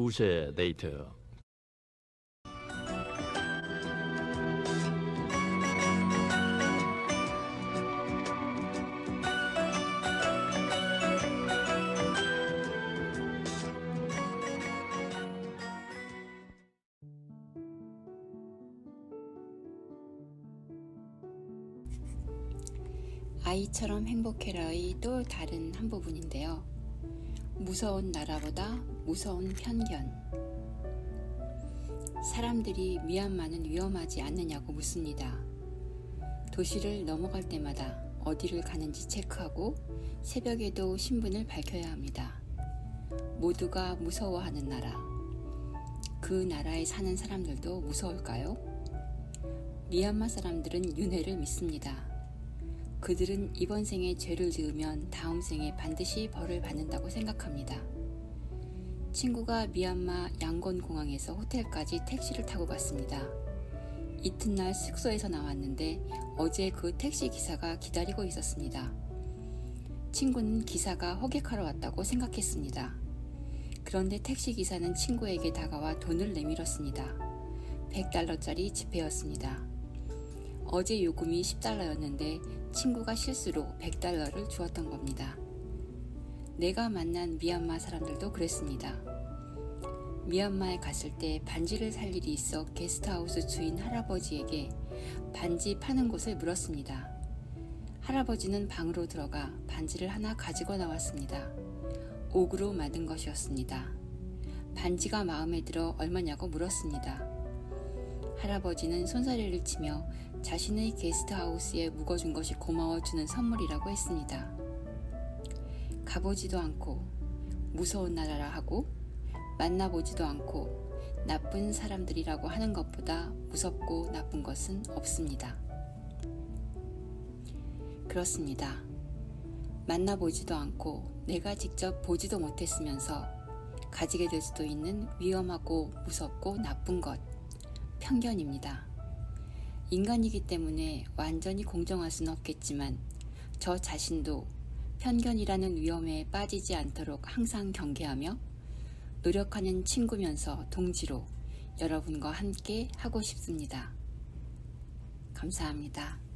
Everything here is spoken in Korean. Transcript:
2세 데이트 아이처럼 행복해라의 또 다른 한 부분인데요. 무서운 나라보다 무서운 편견. 사람들이 미얀마는 위험하지 않느냐고 묻습니다. 도시를 넘어갈 때마다 어디를 가는지 체크하고 새벽에도 신분을 밝혀야 합니다. 모두가 무서워하는 나라. 그 나라에 사는 사람들도 무서울까요? 미얀마 사람들은 윤회를 믿습니다. 그들은 이번 생에 죄를 지으면 다음 생에 반드시 벌을 받는다고 생각합니다. 친구가 미얀마 양곤 공항에서 호텔까지 택시를 타고 갔습니다. 이튿날 숙소에서 나왔는데 어제 그 택시 기사가 기다리고 있었습니다. 친구는 기사가 호객하러 왔다고 생각했습니다. 그런데 택시 기사는 친구에게 다가와 돈을 내밀었습니다. 100달러짜리 지폐였습니다. 어제 요금이 10달러였는데 친구가 실수로 100달러를 주었던 겁니다. 내가 만난 미얀마 사람들도 그랬습니다. 미얀마에 갔을 때 반지를 살 일이 있어 게스트하우스 주인 할아버지에게 반지 파는 곳을 물었습니다. 할아버지는 방으로 들어가 반지를 하나 가지고 나왔습니다. 옥으로 만든 것이었습니다. 반지가 마음에 들어 얼마냐고 물었습니다. 할아버지는 손사래를 치며 자신의 게스트하우스에 묵어준 것이 고마워주는 선물이라고 했습니다. 가보지도 않고 무서운 나라라 하고 만나보지도 않고 나쁜 사람들이라고 하는 것보다 무섭고 나쁜 것은 없습니다. 그렇습니다. 만나보지도 않고 내가 직접 보지도 못했으면서 가지게 될 수도 있는 위험하고 무섭고 나쁜 것, 편견입니다. 인간이기 때문에 완전히 공정할 수는 없겠지만 저 자신도 편견이라는 위험에 빠지지 않도록 항상 경계하며 노력하는 친구면서 동지로 여러분과 함께 하고 싶습니다. 감사합니다.